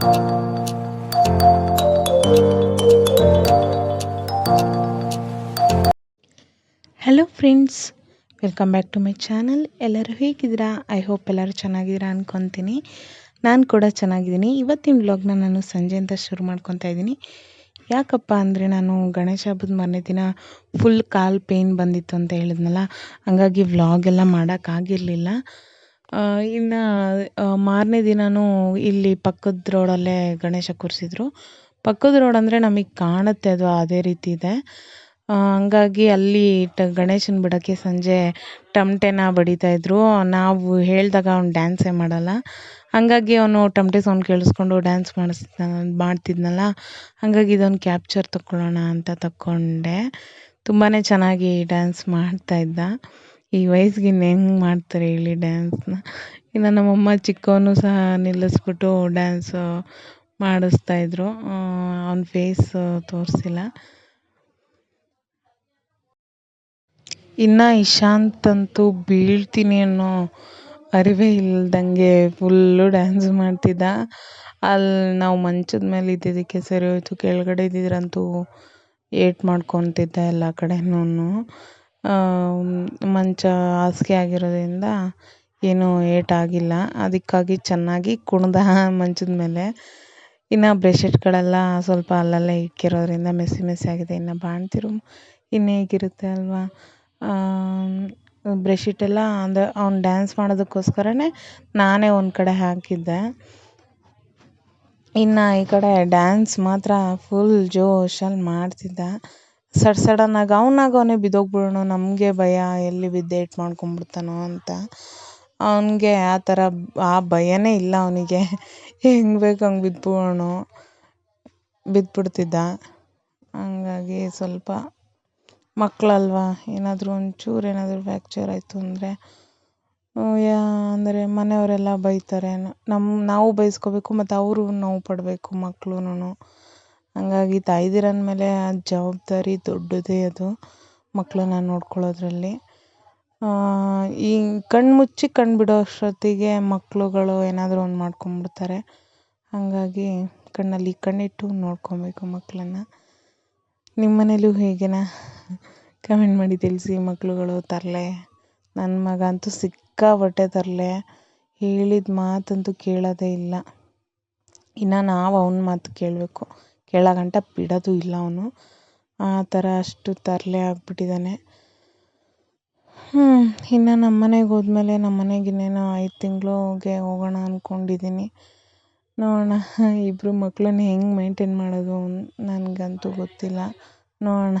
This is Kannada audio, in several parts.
Hello friends welcome back to my channel ಎಲ್ಲರೂ ಹೇಗಿದ್ದೀರಾ? ಐ ಹೋಪ್ ಎಲ್ಲರೂ ಚೆನ್ನಾಗಿದ್ದೀರಾ ಅಂದ್ಕೊತೀನಿ ನಾನು ಕೂಡ ಚೆನ್ನಾಗಿದ್ದೀನಿ. ಇವತ್ತಿನ ವ್ಲಾಗ್ನ ನಾನು ಸಂಜೆ ಅಂತ ಶುರು ಮಾಡ್ಕೊತಾ ಇದ್ದೀನಿ. ಯಾಕಪ್ಪ ಅಂದರೆ ನಾನು ಗಣೇಶ ಹಬ್ಬದ ಮಾರನೇ ದಿನ ಫುಲ್ ಕಾಲು ಪೇಯ್ನ್ ಬಂದಿತ್ತು ಅಂತ ಹೇಳಿದ್ನಲ್ಲ, ಹಂಗಾಗಿ ವ್ಲಾಗೆಲ್ಲ ಮಾಡೋಕ್ಕಾಗಿರಲಿಲ್ಲ ಇನ್ನು ಮಾರನೇ ದಿನವೂ ಇಲ್ಲಿ ಪಕ್ಕದ ರೋಡಲ್ಲೇ ಗಣೇಶ ಕೂರಿಸಿದ್ರು. ಪಕ್ಕದ ರೋಡ್ ಅಂದರೆ ನಮಗೆ ಕಾಣುತ್ತೆ, ಅದು ಅದೇ ರೀತಿ ಇದೆ. ಹಂಗಾಗಿ ಅಲ್ಲಿ ಟ, ಗಣೇಶನ ಬಿಡೋಕ್ಕೆ ಸಂಜೆ ಬಡಿತಾ ಬಡಿತಾಯಿದ್ರು ನಾವು ಹೇಳಿದಾಗ ಅವ್ನು ಡ್ಯಾನ್ಸೇ ಮಾಡಲ್ಲ. ಹಾಗಾಗಿ ಅವನು ಟಮಟೆ ಸೌಂಡ್ ಕೇಳಿಸ್ಕೊಂಡು ಡ್ಯಾನ್ಸ್ ಮಾಡಿಸ್ತಾ ಮಾಡ್ತಿದ್ನಲ್ಲ. ಹಾಗಾಗಿ ಇದೊಂದು ಕ್ಯಾಪ್ಚರ್ ತಗೊಳ್ಳೋಣ ಅಂತ ತಗೊಂಡೆ ತುಂಬಾ ಚೆನ್ನಾಗಿ ಡ್ಯಾನ್ಸ್ ಮಾಡ್ತಾಯಿದ್ದ ಈ ವಯಸ್ಸಿಗೆ ಇನ್ನು ಹೆಂಗೆ ಮಾಡ್ತಾರೆ ಹೇಳಿ ಡ್ಯಾನ್ಸ್ನ ಇನ್ನು ನಮ್ಮಮ್ಮ ಚಿಕ್ಕವನು ಸಹ ನಿಲ್ಲಿಸ್ಬಿಟ್ಟು ಡ್ಯಾನ್ಸು ಮಾಡಿಸ್ತಾಯಿದ್ರು ಅವ್ನ ಫೇಸ್ ತೋರಿಸಿಲ್ಲ. ಇನ್ನು ಇಶಾಂತ್ ಅಂತೂ ಬೀಳ್ತೀನಿ ಅನ್ನೋ ಅರಿವೇ ಇಲ್ದಂಗೆ ಫುಲ್ಲು ಡ್ಯಾನ್ಸ್ ಮಾಡ್ತಿದ್ದ. ಅಲ್ಲಿ ನಾವು ಮಂಚದ ಮೇಲೆ ಇದ್ದಿದ್ದಕ್ಕೆ ಸರಿ ಹೋಯ್ತು, ಕೆಳಗಡೆ ಇದ್ದಿದ್ರಂತೂ ಏಟ್ ಮಾಡ್ಕೊತಿದ್ದ ಎಲ್ಲ ಕಡೆನೂ ಮಂಚ ಹಾಸಿಗೆ ಆಗಿರೋದ್ರಿಂದ ಏನೂ ಏಟಾಗಿಲ್ಲ. ಅದಕ್ಕಾಗಿ ಚೆನ್ನಾಗಿ ಕುಣಿದ ಮಂಚದ ಮೇಲೆ ಇನ್ನು ಬ್ರೆಶೆಟ್ಗಳೆಲ್ಲ ಸ್ವಲ್ಪ ಅಲ್ಲಲ್ಲೇ ಇಕ್ಕಿರೋದ್ರಿಂದ ಮೆಸ್ಸಿ ಮೆಸ್ಸಿ ಆಗಿದೆ. ಇನ್ನು ಬಾಣ್ತಿರು ಇನ್ನು ಹೇಗಿರುತ್ತೆ ಅಲ್ವಾ? ಬ್ರೆಡ್ಶೀಟೆಲ್ಲ ಅಂದರೆ ಅವ್ನು ಡ್ಯಾನ್ಸ್ ಮಾಡೋದಕ್ಕೋಸ್ಕರನೇ ನಾನೇ ಒಂದು ಕಡೆ ಹಾಕಿದ್ದೆ. ಇನ್ನು ಈ ಕಡೆ ಡ್ಯಾನ್ಸ್ ಮಾತ್ರ ಫುಲ್ ಜೋಶಲ್ಲಿ ಮಾಡ್ತಿದ್ದ. ಸಡ್ ಸಡನ್ನಾಗಿ ಅವ್ನಾಗ ಅವನೇ ಬಿದ್ದೋಗ್ಬಿಡೋಣ, ನಮಗೆ ಭಯ, ಎಲ್ಲಿ ಬಿದ್ದು ಏಟು ಮಾಡ್ಕೊಂಬಿಡ್ತಾನೋ ಅಂತ. ಅವನಿಗೆ ಆ ಥರ ಆ ಭಯನೇ ಇಲ್ಲ ಅವನಿಗೆ. ಹೆಂಗೆ ಬೇಕು ಹಂಗೆ ಬಿದ್ಬಿಡೋಣ. ಬಿದ್ಬಿಡ್ತಿದ್ದ. ಹಂಗಾಗಿ ಸ್ವಲ್ಪ ಮಕ್ಕಳಲ್ವ ಏನಾದರೂ ಒಂಚೂರು ಏನಾದರೂ ಫ್ಯಾಕ್ಚರ್ ಆಯಿತು ಅಂದರೆ ಯಾ, ಅಂದರೆ ಮನೆಯವರೆಲ್ಲ ಬೈತಾರೆ. ನಮ್ಮ ನಾವು ಬೈಸ್ಕೋಬೇಕು, ಮತ್ತು ಅವರು ನೋವು ಪಡಬೇಕು ಮಕ್ಳೂನು ಹಂಗಾಗಿ ತಾಯಂದಿರು ಅಂದಮೇಲೆ ಆ ಜವಾಬ್ದಾರಿ ದೊಡ್ಡದೇ ಅದು ಮಕ್ಕಳನ್ನ ನೋಡ್ಕೊಳ್ಳೋದ್ರಲ್ಲಿ. ಈ ಕಣ್ಣು ಮುಚ್ಚಿ ಕಣ್ಣು ಬಿಡೋ ಅಷ್ಟೊತ್ತಿಗೆ ಮಕ್ಕಳುಗಳು ಏನಾದರೂ ಒಂದು ಮಾಡ್ಕೊಂಡ್ಬಿಡ್ತಾರೆ ಹಾಗಾಗಿ ಕಣ್ಣಲ್ಲಿ ಕಣ್ಣಿಟ್ಟು ನೋಡ್ಕೊಬೇಕು ಮಕ್ಕಳನ್ನ ನಿಮ್ಮ ಮನೇಲೂ ಹೇಗೆನಾ? ಕಮೆಂಟ್ ಮಾಡಿ ತಿಳಿಸಿ ಮಕ್ಕಳುಗಳು ತರಲೆ. ನನ್ನ ಮಗ ಅಂತೂ ಸಿಕ್ಕಾಪಟ್ಟೆ ತರಲೆ. ಹೇಳಿದ ಮಾತಂತೂ ಕೇಳೋದೇ ಇಲ್ಲ. ಇನ್ನು ನಾವು ಅವನ ಮಾತು ಕೇಳಬೇಕು. ಕೇಳೋ ಗಂಟ ಬಿಡೋದು ಇಲ್ಲ ಅವನು. ಆ ಥರ ಅಷ್ಟು ತರಲೆ ಆಗಿಬಿಟ್ಟಿದ್ದಾನೆ. ಇನ್ನು ನಮ್ಮ ಮನೆಗೆ ಹೋದ್ಮೇಲೆ ನಮ್ಮ ಮನೆಗೆ ಇನ್ನೇನು ಐದು ತಿಂಗಳಿಗೆ ಹೋಗೋಣ ಅಂದ್ಕೊಂಡಿದ್ದೀನಿ ನೋಡೋಣ ಇಬ್ಬರು ಮಕ್ಕಳನ್ನ ಹೆಂಗೆ ಮೇಂಟೈನ್ ಮಾಡೋದು ನನಗಂತೂ ಗೊತ್ತಿಲ್ಲ. ನೋಡೋಣ.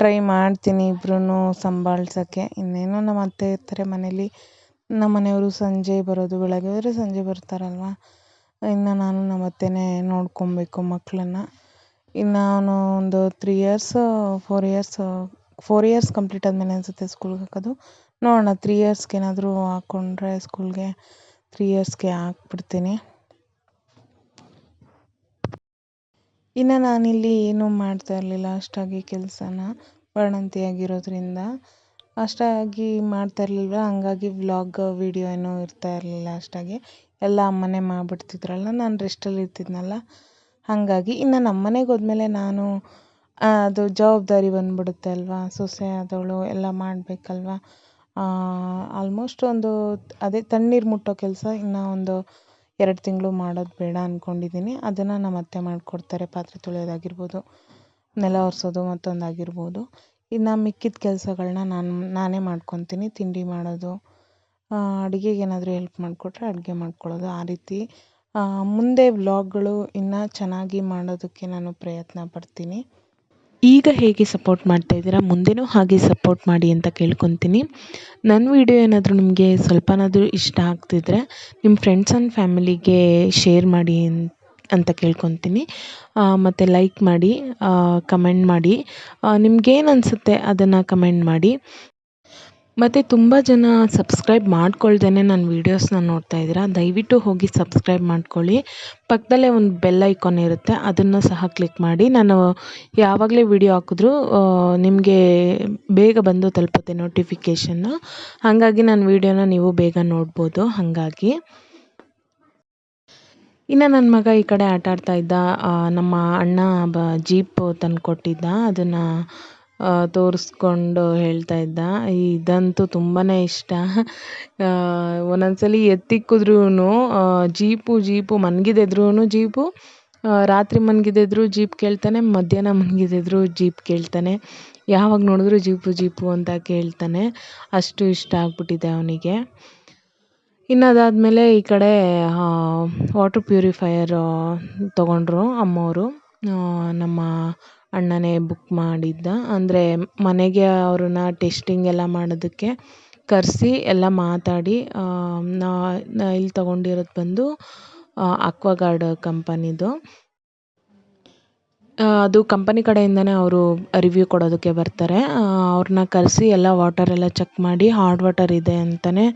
ಟ್ರೈ ಮಾಡ್ತೀನಿ ಇಬ್ರೂ ಸಂಭಾಳ್ಸೋಕ್ಕೆ. ಇನ್ನೇನು ನಮ್ಮ ಅತ್ತೆ ಇರ್ತಾರೆ ಮನೇಲಿ. ನಮ್ಮ ಮನೆಯವರು ಸಂಜೆ ಬರೋದು, ಬೆಳಗ್ಗೆ ಹೋದರೆ ಸಂಜೆ ಬರ್ತಾರಲ್ವ? ಇನ್ನು ನಾನು ನಮ್ಮ ಅತ್ತೆನೇ ನೋಡ್ಕೊಬೇಕು ಮಕ್ಕಳನ್ನ ಇನ್ನು ಅವನು ಒಂದು three years four years four years complete ಆದಮೇಲೆ ಅನಿಸುತ್ತೆ ಸ್ಕೂಲ್ಗೆ ಹಾಕೋದು. ನೋಡೋಣ ತ್ರೀ ಇಯರ್ಸ್ಗೆ ಏನಾದರೂ ಹಾಕ್ಕೊಂಡ್ರೆ ಸ್ಕೂಲ್ಗೆ ತ್ರೀ ಇಯರ್ಸ್ಗೆ ಹಾಕ್ಬಿಡ್ತೀನಿ. ಇನ್ನು ನಾನಿಲ್ಲಿ ಏನೂ ಮಾಡ್ತಾ ಇರಲಿಲ್ಲ, ಅಷ್ಟಾಗಿ ಕೆಲಸನ ವರ್ಣಂತಿಯಾಗಿರೋದ್ರಿಂದ. ಅಷ್ಟಾಗಿ ಮಾಡ್ತಾ ಇರಲಿಲ್ಲ ಹಂಗಾಗಿ ವ್ಲಾಗ್ ವೀಡಿಯೋ ಏನೂ ಇರ್ತಾ ಇರಲಿಲ್ಲ ಅಷ್ಟಾಗಿ. ಎಲ್ಲ ಅಮ್ಮನೇ ಮಾಡಿಬಿಡ್ತಿದ್ರಲ್ಲ, ನಾನು ರೆಸ್ಟಲ್ಲಿ ಇರ್ತಿದ್ನಲ್ಲ. ಹಾಗಾಗಿ ಇನ್ನು ನಮ್ಮ ಮನೆಗೆ ಹೋದ್ಮೇಲೆ ನಾನು ಅದು ಜವಾಬ್ದಾರಿ ಬಂದ್ಬಿಡುತ್ತೆ ಅಲ್ವಾ? ಸೊಸೆ ಆದವಳು ಎಲ್ಲ ಮಾಡಬೇಕಲ್ವ? ಆಲ್ಮೋಸ್ಟ್ ಒಂದು, ಅದೇ ತಣ್ಣೀರು ಮುಟ್ಟೋ ಕೆಲಸ ಇನ್ನು ಒಂದು ಎರಡು ತಿಂಗಳು ಮಾಡೋದು ಬೇಡ ಅಂದ್ಕೊಂಡಿದ್ದೀನಿ ಅದನ್ನು ನಮ್ಮ ಅತ್ತೆ ಮಾಡಿಕೊಡ್ತಾರೆ, ಪಾತ್ರೆ ತೊಳೆಯೋದಾಗಿರ್ಬೋದು, ನೆಲ ಒರೆಸೋದು ಮತ್ತೊಂದು ಆಗಿರ್ಬೋದು ಇನ್ನು ಮಿಕ್ಕಿದ ಕೆಲಸಗಳ್ನ ನಾನು, ನಾನೇ ಮಾಡ್ಕೊತೀನಿ, ತಿಂಡಿ ಮಾಡೋದು. ಅಡುಗೆಗೆ ಏನಾದರೂ ಹೆಲ್ಪ್ ಮಾಡಿಕೊಟ್ರೆ ಅಡುಗೆ ಮಾಡ್ಕೊಳ್ಳೋದು ಆ ರೀತಿ. ಮುಂದೆ ವ್ಲಾಗ್ಗಳು ಇನ್ನೂ ಚೆನ್ನಾಗಿ ಮಾಡೋದಕ್ಕೆ ನಾನು ಪ್ರಯತ್ನ ಪಡ್ತೀನಿ. ಈಗ ಹೇಗೆ ಸಪೋರ್ಟ್ ಮಾಡ್ತಾ ಇದ್ದೀರಾ? ಮುಂದೆನೂ ಹಾಗೆ ಸಪೋರ್ಟ್ ಮಾಡಿ ಅಂತ ಕೇಳ್ಕೊತೀನಿ. ನನ್ನ ವಿಡಿಯೋ ಏನಾದರೂ ನಿಮಗೆ ಸ್ವಲ್ಪನಾದರೂ ಇಷ್ಟ ಆಗ್ತಿದ್ರೆ ನಿಮ್ಮ ಫ್ರೆಂಡ್ಸ್ ಆ್ಯಂಡ್ ಫ್ಯಾಮಿಲಿಗೆ ಶೇರ್ ಮಾಡಿ ಅಂತ ಕೇಳ್ಕೊತೀನಿ. ಮತ್ತು ಲೈಕ್ ಮಾಡಿ ಕಮೆಂಟ್ ಮಾಡಿ. ನಿಮ್ಗೇನು ಅನಿಸುತ್ತೆ ಅದನ್ನು ಕಮೆಂಟ್ ಮಾಡಿ. ಮತ್ತು ತುಂಬ ಜನ ಸಬ್ಸ್ಕ್ರೈಬ್ ಮಾಡ್ಕೊಳ್ದೇ ನನ್ನ ವೀಡಿಯೋಸ್ನ ನೋಡ್ತಾ ಇದ್ದೀರಾ, ದಯವಿಟ್ಟು ಹೋಗಿ ಸಬ್ಸ್ಕ್ರೈಬ್ ಮಾಡ್ಕೊಳ್ಳಿ. ಪಕ್ಕದಲ್ಲೇ ಒಂದು ಬೆಲ್ ಐಕಾನ್ ಇರುತ್ತೆ, ಅದನ್ನು ಸಹ ಕ್ಲಿಕ್ ಮಾಡಿ. ನಾನು ಯಾವಾಗಲೇ ವಿಡಿಯೋ ಹಾಕಿದ್ರೂ ನಿಮಗೆ ಬೇಗ ಬಂದು ತಲುಪುತ್ತೆ ನೋಟಿಫಿಕೇಷನ್ನು ಹಾಗಾಗಿ ನನ್ನ ವೀಡಿಯೋನ ನೀವು ಬೇಗ ನೋಡ್ಬೋದು, ಹಾಗಾಗಿ. ಇನ್ನು ನನ್ನ ಮಗ ಈ ಕಡೆ ಆಟ ಆಡ್ತಾ ಇದ್ದ ನಮ್ಮ ಅಣ್ಣ ಬ ಜೀಪ್ ತಂದು ಕೊಟ್ಟಿದ್ದ ಅದನ್ನು ತೋರಿಸ್ಕೊಂಡು ಹೇಳ್ತಾ ಇದ್ದ. ಇದಂತೂ ತುಂಬಾ ಇಷ್ಟ. ಒಂದೊಂದ್ಸಲಿ ಎತ್ತಿಕ್ಕಿದ್ರೂ ಜೀಪು ಜೀಪು ಮನ್ಗಿದಿದ್ರೂ ಜೀಪು ರಾತ್ರಿ ಮನ್ಗಿದ್ರು ಜೀಪ್ ಕೇಳ್ತಾನೆ, ಮಧ್ಯಾಹ್ನ ಮನ್ಗಿದ್ರು ಜೀಪ್ ಕೇಳ್ತಾನೆ. ಯಾವಾಗ ನೋಡಿದ್ರು ಜೀಪು ಜೀಪು ಅಂತ ಕೇಳ್ತಾನೆ. ಅಷ್ಟು ಇಷ್ಟ ಆಗ್ಬಿಟ್ಟಿದೆ ಅವನಿಗೆ. ಇನ್ನು ಅದಾದಮೇಲೆ ಈ ಕಡೆ ವಾಟರ್ ಪ್ಯೂರಿಫೈಯರ್ ತೊಗೊಂಡ್ರು ಅಮ್ಮವರು. ನಮ್ಮ ಅಣ್ಣನೇ ಬುಕ್ ಮಾಡಿದ್ದ. ಅಂದರೆ ಮನೆಗೆ ಅವ್ರನ್ನ ಟೆಸ್ಟಿಂಗ್ ಎಲ್ಲ ಮಾಡೋದಕ್ಕೆ ಕರೆಸಿ ಎಲ್ಲ ಮಾತಾಡಿ ನಾ ನಾ ಇಲ್ಲಿ ತೊಗೊಂಡಿರೋದು ಬಂದು ಅಕ್ವಾಗಾರ್ಡ್ ಕಂಪನಿದು ಅದು ಕಂಪನಿ ಕಡೆಯಿಂದನೇ ಅವರು ರಿವ್ಯೂ ಕೊಡೋದಕ್ಕೆ ಬರ್ತಾರೆ. ಅವ್ರನ್ನ ಕರೆಸಿ ಎಲ್ಲ ವಾಟರ್ ಎಲ್ಲ ಚೆಕ್ ಮಾಡಿ ಹಾರ್ಡ್ ವಾಟರ್ ಇದೆ ಅಂತಲೇ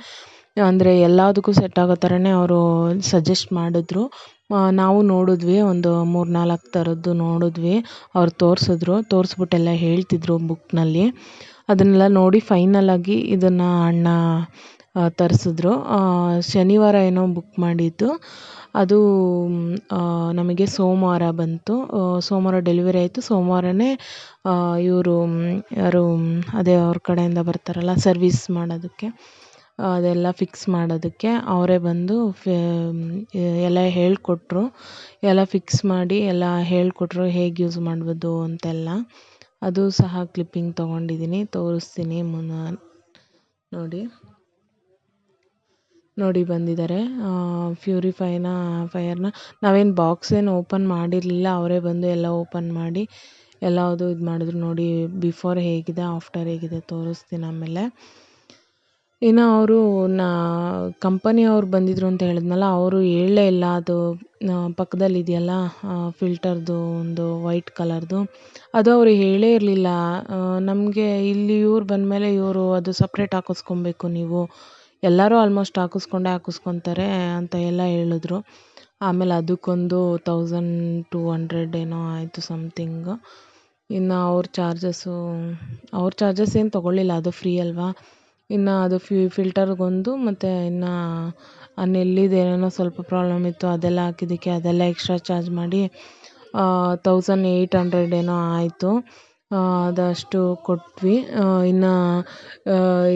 ಅಂದರೆ ಎಲ್ಲದಕ್ಕೂ ಸೆಟ್ ಆಗೋ ಥರನೇ ಅವರು ಸಜೆಸ್ಟ್ ಮಾಡಿದ್ರು. ನಾವು ನೋಡಿದ್ವಿ, ಒಂದು ಮೂರು ನಾಲ್ಕು ಥರದ್ದು ನೋಡಿದ್ವಿ. ಅವ್ರು ತೋರಿಸಿದ್ರು, ತೋರಿಸ್ಬಿಟ್ಟೆಲ್ಲ ಹೇಳ್ತಿದ್ರು ಬುಕ್ನಲ್ಲಿ. ಅದನ್ನೆಲ್ಲ ನೋಡಿ ಫೈನಲಾಗಿ ಇದನ್ನು ಅಣ್ಣ ತರಿಸಿದ್ರು. ಶನಿವಾರ ಏನೋ ಬುಕ್ ಮಾಡಿದ್ದು. ಅದು ನಮಗೆ ಸೋಮವಾರ ಬಂತು. ಸೋಮವಾರ ಡೆಲಿವರಿ ಆಯಿತು. ಸೋಮವಾರನೇ ಇವರು ಯಾರು ಅದೇ ಅವ್ರ ಕಡೆಯಿಂದ ಬರ್ತಾರಲ್ಲ ಸರ್ವಿಸ್ ಮಾಡೋದಕ್ಕೆ. ಅದೆಲ್ಲ ಫಿಕ್ಸ್ ಮಾಡೋದಕ್ಕೆ ಅವರೇ ಬಂದು ಫೆ ಎಲ್ಲ ಹೇಳಿಕೊಟ್ರು. ಎಲ್ಲ ಫಿಕ್ಸ್ ಮಾಡಿ ಎಲ್ಲ ಹೇಳಿಕೊಟ್ರು ಹೇಗೆ ಯೂಸ್ ಮಾಡ್ಬೋದು ಅಂತೆಲ್ಲ. ಅದು ಸಹ ಕ್ಲಿಪ್ಪಿಂಗ್ ತೊಗೊಂಡಿದ್ದೀನಿ ತೋರಿಸ್ತೀನಿ ಮುನ್ನ, ನೋಡಿ. ನೋಡಿ ಬಂದಿದ್ದಾರೆ. ಪ್ಯೂರಿಫೈನ ಫೈಯರ್ನ ನಾವೇನು ಬಾಕ್ಸ್ ಏನು ಓಪನ್ ಮಾಡಿರಲಿಲ್ಲ, ಅವರೇ ಬಂದು ಎಲ್ಲ ಓಪನ್ ಮಾಡಿ ಎಲ್ಲದು ಇದು ಮಾಡಿದ್ರು ನೋಡಿ ಬಿಫೋರ್ ಹೇಗಿದೆ ಆಫ್ಟರ್ ಹೇಗಿದೆ ತೋರಿಸ್ತೀನಿ ಆಮೇಲೆ. ಇನ್ನು ಅವರು ನಾ ಕಂಪನಿಯವ್ರು ಬಂದಿದ್ದರು ಅಂತ ಹೇಳಿದ್ನಲ್ಲ, ಅವರು ಹೇಳಲೇ ಇಲ್ಲ. ಅದು ಪಕ್ಕದಲ್ಲಿ ಇದೆಯಲ್ಲ ಫಿಲ್ಟರ್ದು ಒಂದು ವೈಟ್ ಕಲರ್ದು ಅದು ಅವರು ಹೇಳೇ ಇರಲಿಲ್ಲ. ನಮಗೆ ಇಲ್ಲಿ ಇವ್ರು ಬಂದಮೇಲೆ ಇವರು ಅದು ಸಪ್ರೇಟ್ ಹಾಕಿಸ್ಕೊಬೇಕು ನೀವು. ಎಲ್ಲರೂ ಆಲ್ಮೋಸ್ಟ್ ಹಾಕಿಸ್ಕೊಂಡೇ ಹಾಕಿಸ್ಕೊತಾರೆ ಅಂತ ಎಲ್ಲ ಹೇಳಿದ್ರು. ಆಮೇಲೆ ಅದಕ್ಕೊಂದು ತೌಸಂಡ್ ಟೂ ಹಂಡ್ರೆಡ್ ಏನೋ ಆಯಿತು ಸಮ್ಥಿಂಗ್ ಇನ್ನು ಅವ್ರ ಚಾರ್ಜಸ್ಸು ಅವ್ರ ಚಾರ್ಜಸ್ ಏನು ತೊಗೊಳ್ಳಿಲ್ಲ. ಅದು ಫ್ರೀ ಅಲ್ವಾ? ಇನ್ನು ಅದು ಫಿಲ್ಟರ್ ಫಿಲ್ಟರ್ಗೊಂದು ಮತ್ತು ಇನ್ನು ಆ ನೆಲ್ಲಿದು ಏನೇನೋ ಸ್ವಲ್ಪ ಪ್ರಾಬ್ಲಮ್ ಇತ್ತು ಅದೆಲ್ಲ ಹಾಕಿದ್ದಕ್ಕೆ ಅದೆಲ್ಲ ಎಕ್ಸ್ಟ್ರಾ ಚಾರ್ಜ್ ಮಾಡಿ ತೌಸಂಡ್ ಏಯ್ಟ್ ಹಂಡ್ರೆಡ್ ಏನೋ ಆಯಿತು. ಅದಷ್ಟು ಕೊಟ್ವಿ. ಇನ್ನು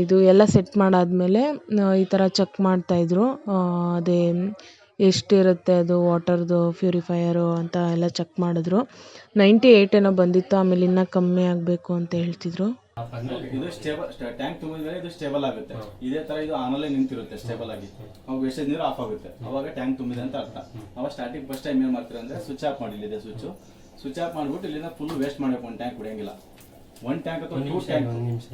ಇದು ಎಲ್ಲ ಸೆಟ್ ಮಾಡಾದಮೇಲೆ ಈ ಥರ ಚೆಕ್ ಮಾಡ್ತಾಯಿದ್ರು ಅದೇ ಎಷ್ಟಿರುತ್ತೆ ಅದು ವಾಟರ್ದು ಪ್ಯೂರಿಫೈಯರು ಅಂತ ಎಲ್ಲ ಚೆಕ್ ಮಾಡಿದ್ರು. ನೈಂಟಿ ಏಯ್ಟ್ ಏನೋ ಬಂದಿತ್ತು, ಆಮೇಲೆ ಇನ್ನೂ ಕಮ್ಮಿ ಆಗಬೇಕು ಅಂತ ಹೇಳ್ತಿದ್ರು. ಇದು ಸ್ಟೇಬಲ್ ಟ್ಯಾಂಕ್ ತುಂಬಿದ್ರೆ ಇದು ಸ್ಟೇಬಲ್ ಆಗುತ್ತೆ. ಇದೇ ತರ ಇದು ಆನಲ್ಲೇ ನಿಂತಿರುತ್ತೆ ಸ್ಟೇಬಲ್ ಆಗಿ. ಅವಾಗ ವೇಸ್ಟೇಜ್ ನೀರು ಆಫ್ ಆಗುತ್ತೆ. ಅವಾಗ ಟ್ಯಾಂಕ್ ತುಂಬಿದೆ ಅಂತ ಅರ್ಥ. ಅವಾಗ ಸ್ಟಾರ್ಟಿಂಗ್ ಫಸ್ಟ್ ಟೈಮ್ ಏನ್ ಮಾಡ್ತೀರಾ ಅಂದ್ರೆ ಸ್ವಿಚ್ ಆಫ್ ಮಾಡಿ ಇಲ್ಲಿದೆ ಸ್ವಿಚ್ ಸ್ವಿಚ್ ಆಫ್ ಮಾಡ್ಬಿಟ್ಟು ಇಲ್ಲಿಂದ ಫುಲ್ ವೇಸ್ಟ್ ಮಾಡಬೇಕು ಒಂದು ಟ್ಯಾಂಕ್ ಕುಡಿಯಂಗಿಲ್ಲ. ಒನ್ ಟ್ಯಾಂಕ್ ಅಥವಾ ಟೂ ಟ್ಯಾಂಕ್ ಒಂದು ನಿಮಿಷ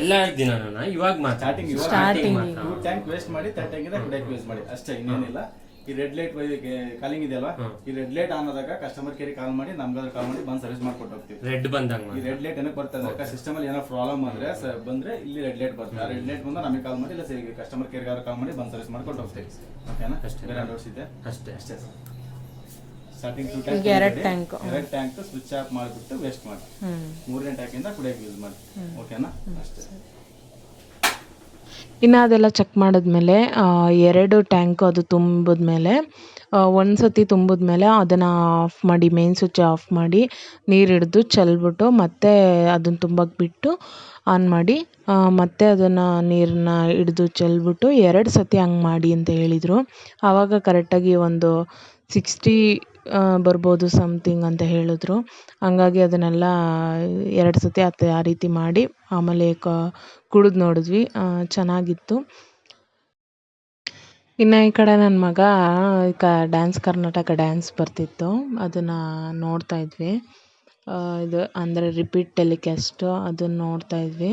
ಎಲ್ಲ ದಿನ ಇವಾಗ ಸ್ಟಾರ್ಟಿಂಗ್ ಇವಾಗ. ಟ್ಯಾಂಕ್ ವೇಸ್ಟ್ ಮಾಡಿ ತರ್ಡ್ ಟ್ಯಾಂಕ್ ಇಂದ ಕುಡಿಯಕ್ಕೆ ಯೂಸ್ ಮಾಡಿ. ಅಷ್ಟೇ ಇನ್ನೇನಿಲ್ಲ. ಈ ರೆಡ್ ಲೈಟ್ ಕಾಲಿಂಗ್ ಇದೆಯಲ್ವಾ? ಈ ರೆಡ್ ಲೈಟ್ ಆನ್ ಆದಾಗ ಕಸ್ಟಮರ್ ಕೇರ್ ಕಾಲ್ ಮಾಡಿ ನಮ್ಗಾದ್ರೆ ಕಾಲ್ ಮಾಡಿ ಬಂದು ಸರ್ವಿಸ್ ಮಾಡ್ಕೊಟ್ಟು ಹೋಗ್ತೀವಿ. ರೆಡ್ ಬಂದಾಗ ಈ ರೆಡ್ ಲೈಟ್ ಏನಕ್ಕೆ ಬರ್ತದೆ ಸಿಸ್ಟಮ್ ಅಲ್ಲಿ ಏನೋ ಪ್ರಾಬ್ಲಮ್ ಅಂದ್ರೆ ಬಂದ್ರೆ ಇಲ್ಲಿ ರೆಡ್ ಲೈಟ್ ಬರ್ತದೆ. ರೆಡ್ ಲೈಟ್ ಬಂದ್ರೆ ನಮಗೆ ಕಾಲ್ ಮಾಡಿ ಇಲ್ಲ ಕಸ್ಟಮರ್ ಕೇರ್ ಕಾಲ್ ಮಾಡಿ ಬಂದು ಸರ್ವಿಸ್ ಮಾಡ್ಕೊಂಡು ಹೋಗ್ತೀವಿ. ಓಕೆನಾ ಅಷ್ಟೇ. ಬೇರೆ ಡೌಟ್ಸ್ ಇದೆ ಅಷ್ಟೇ ಅಷ್ಟೇ. ಸ್ಟಾರ್ಟಿಂಗ್ ಟೂ ಟ್ಯಾಂಕ್ ಎರಡು ಟ್ಯಾಂಕ್ ಎರಡು ಟ್ಯಾಂಕ್ ಸ್ವಿಚ್ ಆಫ್ ಮಾಡಿಬಿಟ್ಟು ವೇಸ್ಟ್ ಮಾಡಿ. ಮೂರನೇ ಟ್ಯಾಂಕಿಂದ ಕುಡಿಯೋಕೆ ಯೂಸ್ ಮಾಡಿ. ಓಕೆನಾ ಅಷ್ಟೇ. ಇನ್ನು ಅದೆಲ್ಲ ಚೆಕ್ ಮಾಡಿದ್ಮೇಲೆ ಎರಡು ಟ್ಯಾಂಕು ಅದು ತುಂಬಿದ್ಮೇಲೆ ಒಂದು ಸತಿ ತುಂಬಿದ ಮೇಲೆ ಅದನ್ನು ಆಫ್ ಮಾಡಿ ಮೇನ್ ಸ್ವಿಚ್ ಆಫ್ ಮಾಡಿ, ನೀರು ಹಿಡಿದು ಚೆಲ್ಬಿಟ್ಟು ಮತ್ತೆ ಅದನ್ನು ತುಂಬಕ್ಕೆ ಬಿಟ್ಟು ಆನ್ ಮಾಡಿ ಮತ್ತೆ ಅದನ್ನು ನೀರನ್ನ ಹಿಡಿದು ಚೆಲ್ಬಿಟ್ಟು ಎರಡು ಸತಿ ಹಂಗೆ ಮಾಡಿ ಅಂತ ಹೇಳಿದರು. ಆವಾಗ ಕರೆಕ್ಟಾಗಿ ಒಂದು ಸಿಕ್ಸ್ಟಿ ಬರ್ಬೋದು ಸಮ್ಥಿಂಗ್ ಅಂತ ಹೇಳಿದ್ರು. ಹಂಗಾಗಿ ಅದನ್ನೆಲ್ಲ ಎರಡು ಸತಿ ಆತ ಆ ರೀತಿ ಮಾಡಿ ಆಮೇಲೆ ಕ ಕುಡಿದು ನೋಡಿದ್ವಿ. ಚೆನ್ನಾಗಿತ್ತು. ಇನ್ನು ಈ ಕಡೆ ನನ್ನ ಮಗ ಕ ಡ್ಯಾನ್ಸ್ ಕರ್ನಾಟಕ ಡ್ಯಾನ್ಸ್ ಬರ್ತಿತ್ತು. ಅದನ್ನು ನೋಡ್ತಾ ಇದ್ವಿ. ಆ, ಇದು ಅಂದರೆ ರಿಪೀಟ್ ಟೆಲಿಕಾಸ್ಟು ಅದನ್ನು ನೋಡ್ತಾ ಇದ್ವಿ.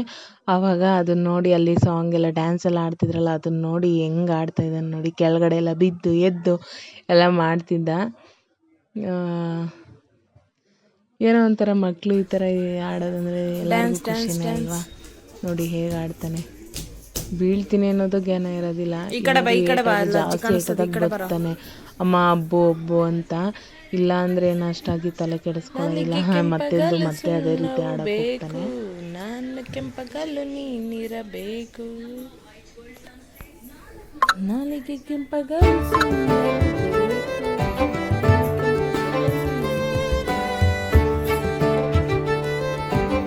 ಆವಾಗ ಅದನ್ನ ನೋಡಿ ಅಲ್ಲಿ ಸಾಂಗ್ ಎಲ್ಲ ಡ್ಯಾನ್ಸ್ ಎಲ್ಲ ಆಡ್ತಿದ್ರಲ್ಲ ಅದನ್ನ ನೋಡಿ ಹೆಂಗ್ ಆಡ್ತಾ ಇದ್ದಾನೆ ನೋಡಿ ಕೆಳಗಡೆ ಎಲ್ಲ ಬಿದ್ದು ಎದ್ದು ಎಲ್ಲ ಮಾಡ್ತಿದ್ದ. ಆ, ಏನೋ ಒಂಥರ ಮಕ್ಕಳು ಈ ಥರ ಆಡೋದಂದ್ರೆ ಎಲ್ಲರಿಗೂ ಖುಷಿನೇ ಅಲ್ವಾ? ನೋಡಿ ಹೇಗೆ ಆಡ್ತಾನೆ. ಬೀಳ್ತೀನಿ ಅನ್ನೋದು ಜ್ಞಾನ ಇರೋದಿಲ್ಲ. ಏಟಾದ್ರು ಜಾಸ್ತಿ ಕಡೆ ಬರ್ತಾನೆ. ಅಮ್ಮ ಅಬ್ಬು ಅಬ್ಬು ಅಂತ ಇಲ್ಲ ಅಂದ್ರೆ ಏನು ಅಷ್ಟಾಗಿ ತಲೆ ಕೆಡಿಸ್ಕೊಳ್ಳೋದಿಲ್ಲ. ಮತ್ತೆ ಎದ್ದು ಮತ್ತೆ ಅದೇ ರೀತಿ ಆಡಕ್ಕೆ ಹೋಗ್ತಾನೆ. ನನ್ನ ಕೆಂಪಗಲ್ಲು ನೀನಿರಬೇಕು. ನಾಲಿಗೆ ಕೆಂಪಗಲ್ಲು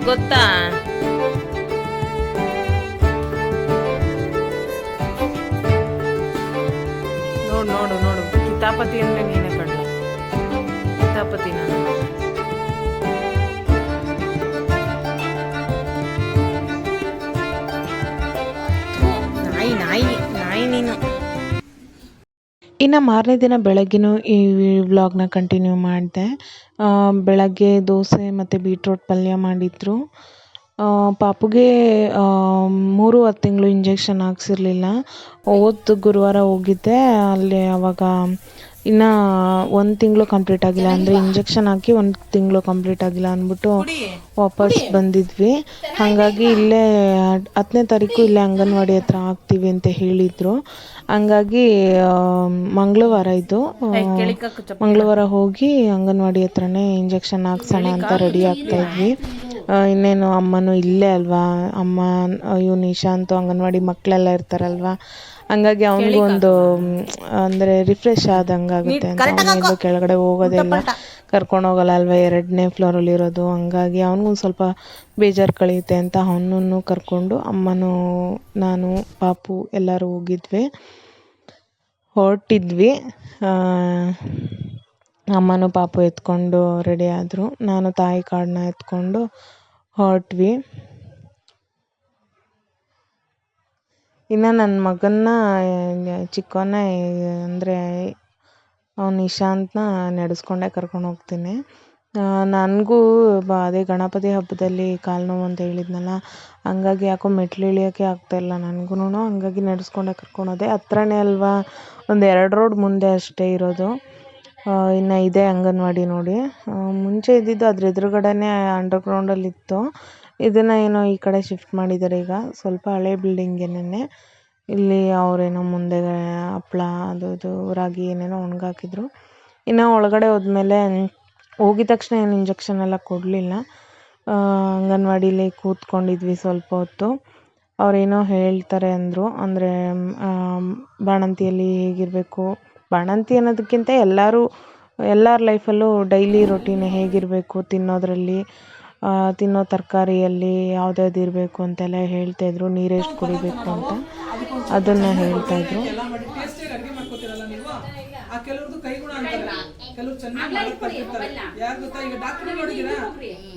ಗೊತ್ತಾ? ನೋಡು ನೋಡು ನೋಡು. ಕಿತಾಪತಿ ಅಂದ್ರೆ ನೀನೇ. ಕಿತಾಪತಿ ನಾನು. ನಾಯಿ ನಾಯಿ ನಾಯಿ ನೀನು. ಇನ್ನು ಮಾರನೇ ದಿನ ಬೆಳಗ್ಗೆನೂ ಈ ವ್ಲಾಗ್ನ ಕಂಟಿನ್ಯೂ ಮಾಡಿದೆ. ಬೆಳಗ್ಗೆ ದೋಸೆ ಮತ್ತು ಬೀಟ್ರೋಟ್ ಪಲ್ಯ ಮಾಡಿದ್ರು. ಪಾಪುಗೆ ಮೂರು ಮೂರುವರೆ ತಿಂಗಳು ಇಂಜೆಕ್ಷನ್ ಹಾಕ್ಸಿರ್ಲಿಲ್ಲ ಹೋದ ಗುರುವಾರ ಹೋಗಿದ್ದೆ. ಅಲ್ಲಿ ಅವಾಗ ಇನ್ನು ಒಂದು ತಿಂಗಳು ಕಂಪ್ಲೀಟ್ ಆಗಿಲ್ಲ. ಅಂದರೆ ಇಂಜೆಕ್ಷನ್ ಹಾಕಿ ಒಂದು ತಿಂಗಳು ಕಂಪ್ಲೀಟ್ ಆಗಿಲ್ಲ ಅಂದ್ಬಿಟ್ಟು ವಾಪಸ್ ಬಂದಿದ್ವಿ. ಹಾಗಾಗಿ ಇಲ್ಲೇ ಹತ್ತನೇ ತಾರೀಕು ಇಲ್ಲೇ ಅಂಗನವಾಡಿ ಹತ್ರ ಹಾಕ್ತೀವಿ ಅಂತ ಹೇಳಿದರು. ಹಂಗಾಗಿ ಮಂಗಳವಾರ ಇದು. ಮಂಗಳವಾರ ಹೋಗಿ ಅಂಗನವಾಡಿ ಹತ್ರನೇ ಇಂಜೆಕ್ಷನ್ ಹಾಕ್ಸೋಣ ಅಂತ ರೆಡಿ ಆಗ್ತಾ ಇದ್ವಿ. ಇನ್ನೇನು ಅಮ್ಮನೂ ಇಲ್ಲೇ ಅಲ್ವಾ? ಅಮ್ಮ ಅಯ್ಯೋ ನಿಶಾಂತು ಅಂಗನವಾಡಿ ಮಕ್ಕಳೆಲ್ಲ ಇರ್ತಾರಲ್ವಾ? ಹಂಗಾಗಿ ಅವನಿಗೂ ಒಂದು ಅಂದರೆ ರಿಫ್ರೆಶ್ ಆದಂಗೆ ಆಗುತ್ತೆ ಅಂತ. ಕೆಳಗಡೆ ಹೋಗೋದೆಲ್ಲ ಕರ್ಕೊಂಡು ಹೋಗಲ್ಲ ಅಲ್ವಾ? ಎರಡನೇ ಫ್ಲೋರಲ್ಲಿ ಇರೋದು. ಹಂಗಾಗಿ ಅವನಿಗೂ ಸ್ವಲ್ಪ ಬೇಜಾರು ಕಳೆಯುತ್ತೆ ಅಂತ ಅವನನ್ನು ಕರ್ಕೊಂಡು ಅಮ್ಮನೂ ನಾನು ಪಾಪು ಎಲ್ಲರೂ ಹೋಗಿದ್ವಿ. ಹೊರಟಿದ್ವಿ ಅಮ್ಮನೂ ಪಾಪು ಎತ್ಕೊಂಡು ರೆಡಿ ಆದರು. ನಾನು ತಾಯಿ ಕಾರ್ಡನ್ನ ಎತ್ಕೊಂಡು ಹೊರಟ್ವಿ. ಇನ್ನು ನನ್ನ ಮಗನ್ನ ಚಿಕ್ಕವನ್ನ ಅಂದರೆ ಅವ್ನು ಇಶಾಂತನ ನಡೆಸ್ಕೊಂಡೇ ಕರ್ಕೊಂಡು ಹೋಗ್ತೀನಿ. ನನಗೂ ಬ, ಅದೇ ಗಣಪತಿ ಹಬ್ಬದಲ್ಲಿ ಕಾಲು ನೋವು ಅಂತ ಹೇಳಿದ್ನಲ್ಲ, ಹಂಗಾಗಿ ಯಾಕೋ ಮೆಟ್ಲು ಇಳಿಯೋಕ್ಕೆ ಆಗ್ತಾಯಿಲ್ಲ ನನ್ಗೂನು. ಹಂಗಾಗಿ ನಡೆಸ್ಕೊಂಡೇ ಕರ್ಕೊಂಡು ಹೋದೆ ಹತ್ರನೇ ಅಲ್ವಾ, ಒಂದು ಎರಡು ರೋಡ್ ಮುಂದೆ ಅಷ್ಟೇ ಇರೋದು. ಇನ್ನು ಇದೆ ಅಂಗನವಾಡಿ ನೋಡಿ. ಮುಂಚೆ ಇದ್ದಿದ್ದು ಅದ್ರ ಎದುರುಗಡೆನೇ ಅಂಡರ್ಗ್ರೌಂಡಲ್ಲಿತ್ತು ಇದನ್ನು ಏನೋ ಈ ಕಡೆ ಶಿಫ್ಟ್ ಮಾಡಿದ್ದಾರೆ ಈಗ. ಸ್ವಲ್ಪ ಹಳೆ ಬಿಲ್ಡಿಂಗೇನೆ ಇಲ್ಲಿ ಅವರೇನೋ ಮುಂದೆ ಹಪ್ಪಳ ಅದು ಇದು, ರಾಗಿ ಏನೇನೋ ಒಣಗಾಕಿದ್ರು. ಇನ್ನು ಒಳಗಡೆ ಹೋದ್ಮೇಲೆ ಹೋಗಿದ ತಕ್ಷಣ ಏನು ಇಂಜೆಕ್ಷನ್ ಎಲ್ಲ ಕೊಡಲಿಲ್ಲ. ಅಂಗನವಾಡಿಲಿ ಕೂತ್ಕೊಂಡಿದ್ವಿ ಸ್ವಲ್ಪ ಹೊತ್ತು. ಅವರೇನೋ ಹೇಳ್ತಾರೆ ಅಂದರು. ಅಂದರೆ ಬಾಣಂತಿಯಲ್ಲಿ ಹೇಗಿರಬೇಕು? ಬಾಣಂತಿ ಅನ್ನೋದಕ್ಕಿಂತ ಎಲ್ಲರೂ, ಎಲ್ಲರ ಲೈಫಲ್ಲೂ ಡೈಲಿ ರೊಟೀನ್ ಹೇಗಿರಬೇಕು ತಿನ್ನೋದರಲ್ಲಿ? ತಿನ್ನೋ ತರಕಾರಿಯಲ್ಲಿ ಯಾವ್ದ್ಯಾವ್ದು ಇರಬೇಕು ಅಂತೆಲ್ಲ ಹೇಳ್ತಾಯಿದ್ರು ನೀರೆಷ್ಟು ಕುಡಿಬೇಕು ಅಂತ. ಅದನ್ನು ಹೇಳ್ತಾಯಿದ್ರು ಎಲ್ಲ ಮಾಡಿ ಟೇಸ್ಟಿಯಾಗಿ ಅಡುಗೆ ಮಾಡ್ಕೊತೀರಲ್ಲ ನೀವು ಆ ಕೆಲವ್ರದ್ದು ಕೈಗುಣ ಕೆಲವ್ರು ಚೆನ್ನಾಗಿ ಯಾರು ಗೊತ್ತಾ? ಈಗ ಡಾಕ್ಟರ್ ನೋಡಿದಿರಾ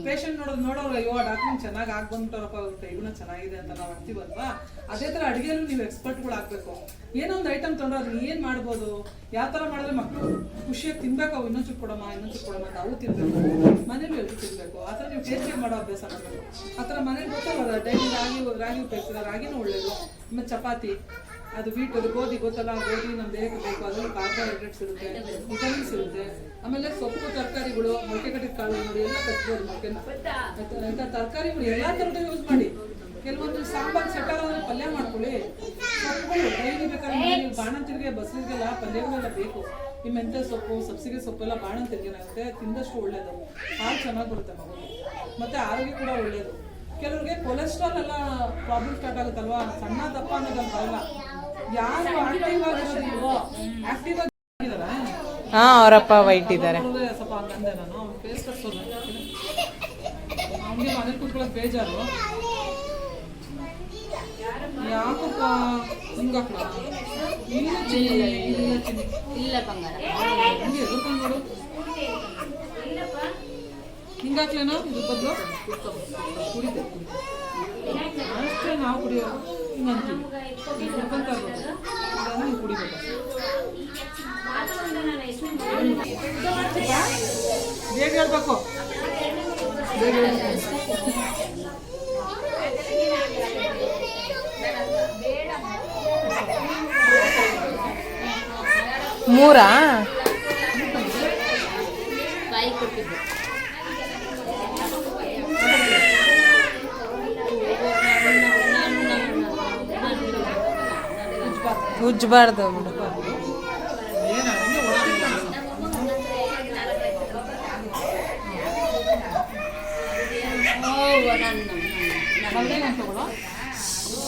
ಪೇಷಂಟ್ ನೋಡೋದು ನೋಡೋರು ಅಯ್ಯೋ ಡಾಕ್ಟರ್ ಚೆನ್ನಾಗಿ ಆಗ್ ಬಂದ್ಬಿಟ್ಟವ್ರಪ್ಪ ಅವ್ರ ಕೈಗುಣ ಚೆನ್ನಾಗಿದೆ ಅಂತ ನಾವು ಅಂತೀವಲ್ವಾ ಅದೇ ತರ ಅಡುಗೆಲ್ಲೂ ನೀವು ಎಕ್ಸ್ಪರ್ಟ್ಗಳು ಆಗ್ಬೇಕು. ಏನೋ ಒಂದು ಐಟಮ್ ತೊಗೊಂಡ್ರೆ ಅದನ್ನ ಏನ್ ಮಾಡ್ಬೋದು? ಯಾವ ತರ ಮಾಡಿದ್ರೆ ಮಕ್ಕಳು ಖುಷಿಯಾಗಿ ತಿನ್ಬೇಕು? ಅವು ಇನ್ನೊಂದು ಕೊಡಮ್ಮ ಇನ್ನೊಂದು ಕೊಡಮ್ಮ ಅಂತ ಅವು ತಿನ್ಬೇಕು. ಮನೇಲಿ ಎಲ್ಲರೂ ತಿನ್ಬೇಕು. ಆ ಥರ ನೀವು ಟೇಸ್ಟ್ ಮಾಡೋ ಅಭ್ಯಾಸ ಮಾಡಬೇಕು. ಆ ಥರ ಮನೇಲಿ ಗೊತ್ತಲ್ಲ ಡೈಲಿ ರಾಗಿ ರಾಗಿ ಉಪಯೋಗಿಸಿದ್ರೆ ರಾಗಿನೂ ಒಳ್ಳೇದು ಆಮೇಲೆ ಚಪಾತಿ. ಅದು ಬಿಟ್ಟು ಅದು ಗೋಧಿ ಗೊತ್ತಲ್ಲ ಗೋಧಿ ನಮ್ಮ ದೇಹಕ್ಕೆ ಬೇಕು ಅದರಲ್ಲಿ ಕಾರ್ಬೋಹೈಡ್ರೇಟ್ಸ್ ಇರುತ್ತೆ ವಿಟಮಿನ್ಸ್ ಇರುತ್ತೆ ಆಮೇಲೆ ಸೊಪ್ಪು ತರಕಾರಿಗಳು ಮೊಟ್ಟೆ ಕಟ್ಟಿದ ಕಾಳು ನೋಡಿ ಎಲ್ಲ ಕಟ್ಬೋದು ಮೊಳಕೆನ ಇಂಥ ತರಕಾರಿಗಳು ಎಲ್ಲ ಥರದ ಯೂಸ್ ಮಾಡಿ. ಕೆಲವೊಂದು ಸಾಂಬಾರ್ ಸೆಟ್ ಆಗೋದ್ರೆ ಪಲ್ಯ ಮಾಡ್ಕೊಳ್ಳಿ. ಸೊಪ್ಪುಗಳು ಡೈಲಿ ಬೇಕಾದ್ರೆ ನೀವು ಬಾಣಂತಿರಿಗೆ ಬಸ್ಸಿಗೆಲ್ಲ ಪಲ್ಯಗಳೆಲ್ಲ ಬೇಕು. ಈ ಮೆಂತ್ಯ ಸೊಪ್ಪು ಸಬ್ಸಿಗೆ ಸೊಪ್ಪೆಲ್ಲ ಬಾಣಂತಿರಿಗೆ ಏನಾಗುತ್ತೆ ತಿಂದಷ್ಟು ಒಳ್ಳೇದು. ಹಾಲು ಚೆನ್ನಾಗಿ ಬರುತ್ತೆ ಮಗುಗೆ ಮತ್ತೆ ಆರೋಗ್ಯ ಕೂಡ ಒಳ್ಳೇದು. ಕೆಲವ್ರಿಗೆ ಕೊಲೆಸ್ಟ್ರಾಲ್ ಎಲ್ಲ ಪ್ರಾಬ್ಲಮ್ ಸ್ಟಾರ್ಟ್ ಆಗುತ್ತಲ್ವಾ? ಸಣ್ಣ ದಪ್ಪ ಅನ್ನೋದಲ್ಲ ಬರಲ್ಲ. ಹಾಂ ಅವರಪ್ಪ ವೈಟ್ ಇದ್ದಾರೆ. ಹಿಂಗಾಕ್ಲೇನೋ ಇದ್ರ ಬದಲು ಕುಡಿತೆ ಅಷ್ಟೇ ನಾವು ಕುಡಿಯೋ ಕುಡಿಬೇಕು ಬೇಗ ಹೇಳ್ಬೇಕು ಮೂರಾ? ಉಜ್ಜಬಾರ್ದು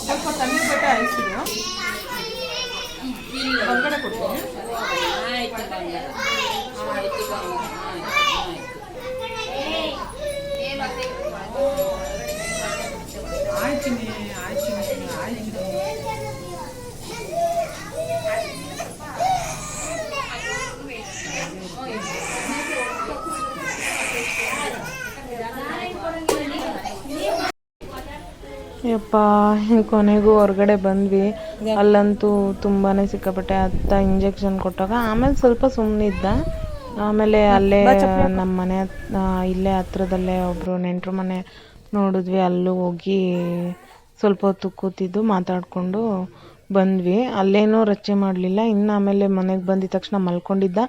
ಸ್ವಲ್ಪ ತಣ್ಣಿ ಬೇಟ ಅಳಿಸಿದ್ರು ಹೊರಗಡೆ ಕೊಡ್ತೀನಿ ಆಯ್ತು. ಯಪ್ಪ ಕೊನೆಗೂ ಹೊರಗಡೆ ಬಂದ್ವಿ. ಅಲ್ಲಂತೂ ತುಂಬಾ ಸಿಕ್ಕಾಪಟ್ಟೆ ಅತ್ತ ಇಂಜೆಕ್ಷನ್ ಕೊಟ್ಟಾಗ. ಆಮೇಲೆ ಸ್ವಲ್ಪ ಸುಮ್ಮನಿದ್ದ ಆಮೇಲೆ ಅಲ್ಲೇ ನಮ್ಮ ಮನೆ ಇಲ್ಲೇ ಹತ್ರದಲ್ಲೇ ಒಬ್ಬರು ನೆಂಟರು ಮನೆ ನೋಡಿದ್ವಿ. ಅಲ್ಲೂ ಹೋಗಿ ಸ್ವಲ್ಪ ಹೊತ್ತು ಕೂತಿದ್ದು, ಮಾತಾಡಿಕೊಂಡು ಬಂದ್ವಿ. ಅಲ್ಲೇನೂ ರಚ್ಚೆ ಮಾಡಲಿಲ್ಲ. ಇನ್ನು ಆಮೇಲೆ ಮನೆಗೆ ಬಂದಿದ ತಕ್ಷಣ ಮಲ್ಕೊಂಡಿದ್ದ.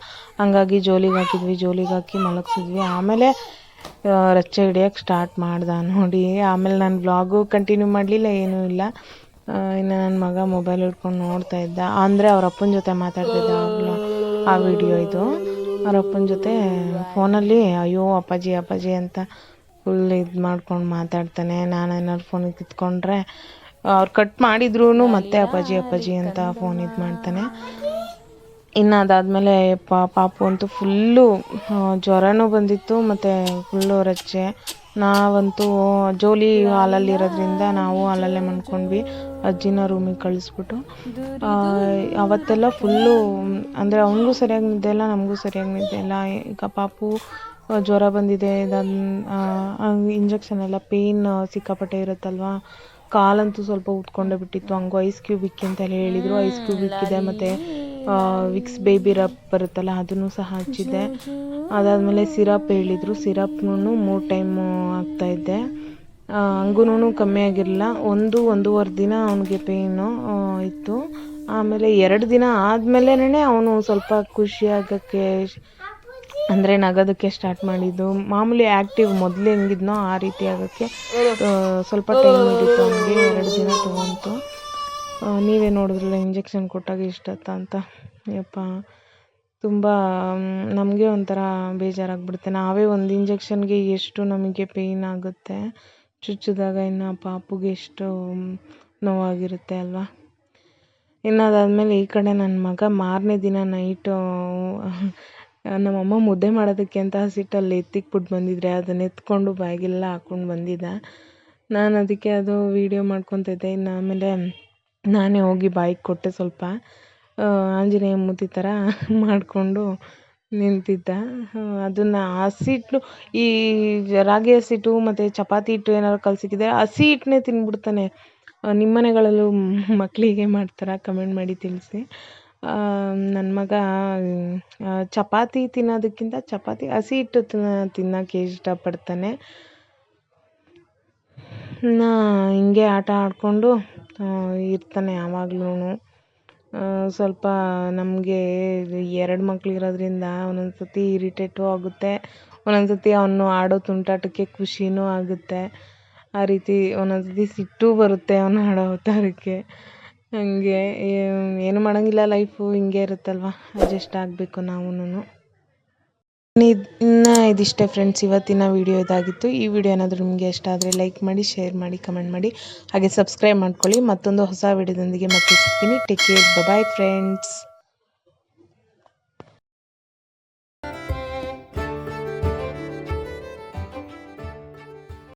ಹಂಗಾಗಿ ಜೋಲಿಗೆ ಹಾಕಿದ್ವಿ, ಜೋಲಿಗೆ ಹಾಕಿ ಮಲಗಿಸಿದ್ವಿ. ಆಮೇಲೆ ರಚ್ಚೆ ಹಿಡಿಯೋಕ್ಕೆ ಸ್ಟಾರ್ಟ್ ಮಾಡ್ದ ನೋಡಿ. ಆಮೇಲೆ ನಾನು ಬ್ಲಾಗು ಕಂಟಿನ್ಯೂ ಮಾಡಲಿಲ್ಲ, ಏನೂ ಇಲ್ಲ. ಇನ್ನು ನನ್ನ ಮಗ ಮೊಬೈಲ್ ಹಿಡ್ಕೊಂಡು ನೋಡ್ತಾ ಇದ್ದ. ಅಂದರೆ ಅವ್ರ ಅಪ್ಪನ ಜೊತೆ ಮಾತಾಡ್ತಿದ್ದ ಆ- ಆ ವಿಡಿಯೋ ಇದು. ಅವ್ರ ಅಪ್ಪನ ಜೊತೆ ಫೋನಲ್ಲಿ ಅಯ್ಯೋ, ಅಪ್ಪಾಜಿ ಅಪ್ಪಾಜಿ ಅಂತ ಫುಲ್ ಇದು ಮಾಡ್ಕೊಂಡು ಮಾತಾಡ್ತಾನೆ. ನಾನು ಏನಾದ್ರು ಫೋನಿಗೆ ಕಿತ್ಕೊಂಡ್ರೆ ಅವ್ರು ಕಟ್ ಮಾಡಿದ್ರು ಮತ್ತೆ ಅಪ್ಪಾಜಿ ಅಪ್ಪಾಜಿ ಅಂತ ಫೋನ್ ಇದು ಮಾಡ್ತಾನೆ. ಇನ್ನು ಅದಾದಮೇಲೆ ಪಾಪು ಅಂತೂ ಫುಲ್ಲು ಜ್ವರನೂ ಬಂದಿತ್ತು, ಮತ್ತು ಫುಲ್ಲು ರಚ್ಚೆ ನಾವಂತೂ ಜೋಲಿ ಹಾಲಲ್ಲಿ ಇರೋದ್ರಿಂದ ನಾವು ಹಾಲಲ್ಲೇ ಮಾಡ್ಕೊಂಡ್ವಿ ಅಜ್ಜಿನ ರೂಮಿಗೆ ಕಳಿಸ್ಬಿಟ್ಟು. ಅವತ್ತೆಲ್ಲ ಫುಲ್ಲು, ಅಂದರೆ ಅವನಿಗೂ ಸರಿಯಾಗಿ ನಿದ್ದೆ ಇಲ್ಲ, ನಮಗೂ ಸರಿಯಾಗಿ ನಿದ್ದೆ ಇಲ್ಲ. ಈಗ ಪಾಪು ಜ್ವರ ಬಂದಿದೆ ಇಂಜೆಕ್ಷನ್ ಎಲ್ಲ ಪೇಯ್ನ್ ಸಿಕ್ಕಾಪಟ್ಟೆ ಇರುತ್ತಲ್ವಾ? ಕಾಲಂತೂ ಸ್ವಲ್ಪ ಉತ್ಕೊಂಡೇ ಬಿಟ್ಟಿತ್ತು. ಹಂಗೂ ಐಸ್ ಕ್ಯೂಬ್ ಇಕ್ಕಿ ಅಂತ ಹೇಳಿದರು. ಐಸ್ ಕ್ಯೂಬ್ ಇಕ್ಕಿದೆ, ಮತ್ತು ವಿಕ್ಸ್ ಬೇಬಿ ರಬ್ ಬರುತ್ತಲ್ಲ, ಅದನ್ನು ಸಹ ಹಚ್ಚಿದ್ದೆ. ಅದಾದಮೇಲೆ ಸಿರಪ್ ಹೇಳಿದರು. ಸಿರಪ್ನೂ ಮೂರು ಟೈಮು ಹಾಕ್ತಾಯಿದ್ದೆ ಹಂಗೂ ಕಮ್ಮಿ ಆಗಿರಲಿಲ್ಲ. ಒಂದು, ಒಂದೂವರೆ ದಿನ ಅವನಿಗೆ ಪೇಯ್ನು ಇತ್ತು. ಆಮೇಲೆ ಎರಡು ದಿನ ಆದಮೇಲೆ ಅವನು ಸ್ವಲ್ಪ ಖುಷಿ ಆಗೋಕ್ಕೆ ಅಂದರೆ ನಗೋದಕ್ಕೆ ಸ್ಟಾರ್ಟ್ ಮಾಡಿದ್ದು. ಮಾಮೂಲಿ ಆ್ಯಕ್ಟಿವ್ ಮೊದಲು ಹೆಂಗಿದ್ನೋ ಆ ರೀತಿ ಆಗೋಕ್ಕೆ ಸ್ವಲ್ಪ ಟೈಮ್ ಹಿಡಿತು ಅವನಿಗೆ. ಎರಡು ದಿನ ತೊಗೊಂತು. ನೀವೇ ನೋಡಿದ್ರಲ್ಲ ಇಂಜೆಕ್ಷನ್ ಕೊಟ್ಟಾಗ ಇಷ್ಟೊತ್ತ ಅಂತ ಯಪ್ಪ, ತುಂಬ ನಮಗೆ ಒಂಥರ ಬೇಜಾರಾಗ್ಬಿಡುತ್ತೆ. ನಾವೇ ಒಂದು ಇಂಜೆಕ್ಷನ್ಗೆ ಎಷ್ಟು ನಮಗೆ ಪೇಯ್ನ್ ಆಗುತ್ತೆ, ಚುಚ್ಚಿದಾಗ ಇನ್ನು ಪಾಪುಗೆ ಎಷ್ಟು ನೋವಾಗಿರುತ್ತೆ ಅಲ್ವಾ? ಇನ್ನು ಅದಾದಮೇಲೆ ಈ ಕಡೆ ನನ್ನ ಮಗ ಮಾರನೇ ದಿನ ನೈಟು ನಮ್ಮಮ್ಮ ಮುದ್ದೆ ಮಾಡೋದಕ್ಕೆ ಅಂತ ಹಸಿಟ್ಟಲ್ಲಿ ಎತ್ತಿಕ್ಬಿಟ್ಟು ಬಂದಿದ್ರೆ, ಅದನ್ನ ಎತ್ಕೊಂಡು ಬಾಯಿಗೆಲ್ಲ ಹಾಕ್ಕೊಂಡು ಬಂದಿದ್ದ. ನಾನು ಅದಕ್ಕೆ ಅದು ವೀಡಿಯೋ ಮಾಡ್ಕೊತಿದ್ದೆ. ಇನ್ನು ಆಮೇಲೆ ನಾನೇ ಹೋಗಿ ಬಾಯಿಗೆ ಕೊಟ್ಟೆ ಸ್ವಲ್ಪ. ಆಂಜನೇಯ ಮೂತಿ ಥರ ಮಾಡಿಕೊಂಡು ನಿಂತಿದ್ದ. ಅದನ್ನು ಹಸಿಟ್ಟು ಈ ರಾಗಿ ಹಸಿಟ್ಟು ಮತ್ತು ಚಪಾತಿ ಹಿಟ್ಟು ಏನಾದ್ರು ಕಲಸಿಕ್ಕಿದ್ರೆ ಹಸಿ ಹಿಟ್ಟನ್ನೇ ತಿಂದ್ಬಿಡ್ತಾನೆ ನಿಮ್ಮ ಮನೆಗಳಲ್ಲೂ ಮಕ್ಕಳಿಗೆ ಮಾಡ್ತಾರಾ ಕಮೆಂಟ್ ಮಾಡಿ ತಿಳಿಸಿ. ನನ್ನ ಮಗ ಚಪಾತಿ ತಿನ್ನೋದಕ್ಕಿಂತ ಚಪಾತಿ ಹಸಿ ಹಿಟ್ಟು ತಿನ್ನ- ತಿನ್ನೋಕ್ಕೆ ಇಷ್ಟಪಡ್ತಾನೆ. ನಾ ಹಿಂಗೆ ಆಟ ಆಡಿಕೊಂಡು ಇರ್ತಾನೆ ಯಾವಾಗ್ಲೂ ಸ್ವಲ್ಪ ನಮಗೆ ಎರಡು ಮಕ್ಳಿರೋದ್ರಿಂದ ಒಂದೊಂದು ಸತಿ ಇರಿಟೇಟು ಆಗುತ್ತೆ. ಒಂದೊಂದು ಸತಿ ಅವನು ಆಡೋ ತುಂಟಾಟಕ್ಕೆ ಖುಷಿನೂ ಆಗುತ್ತೆ. ಆ ರೀತಿ ಒಂದೊಂದು ಸತಿ ಸಿಟ್ಟೂ ಬರುತ್ತೆ ಅವನು ಆಡೋ ಅವತಾರಕ್ಕೆ. ಹಾಗೆ ಏನು ಮಾಡೋಂಗಿಲ್ಲ ಲೈಫು ಹಿಂಗೆ ಇರುತ್ತಲ್ವ? ಅಡ್ಜಸ್ಟ್ ಆಗಬೇಕು ನಾವೂನು ಇದಿಷ್ಟೇ ಫ್ರೆಂಡ್ಸ್ ಇವತ್ತಿನ ವಿಡಿಯೋ ಇದಾಗಿತ್ತು. ಈ ವಿಡಿಯೋ ಏನಾದರೂ ನಿಮಗೆ ಇಷ್ಟ ಆದರೆ ಲೈಕ್ ಮಾಡಿ ಶೇರ್ ಮಾಡಿ ಕಮೆಂಟ್ ಮಾಡಿ, ಹಾಗೆ ಸಬ್ಸ್ಕ್ರೈಬ್ ಮಾಡ್ಕೊಳ್ಳಿ. ಮತ್ತೊಂದು ಹೊಸ ವಿಡಿಯೋದೊಂದಿಗೆ ಮತ್ತೆ ಸಿಗ್ತೀನಿ. Take care bye friends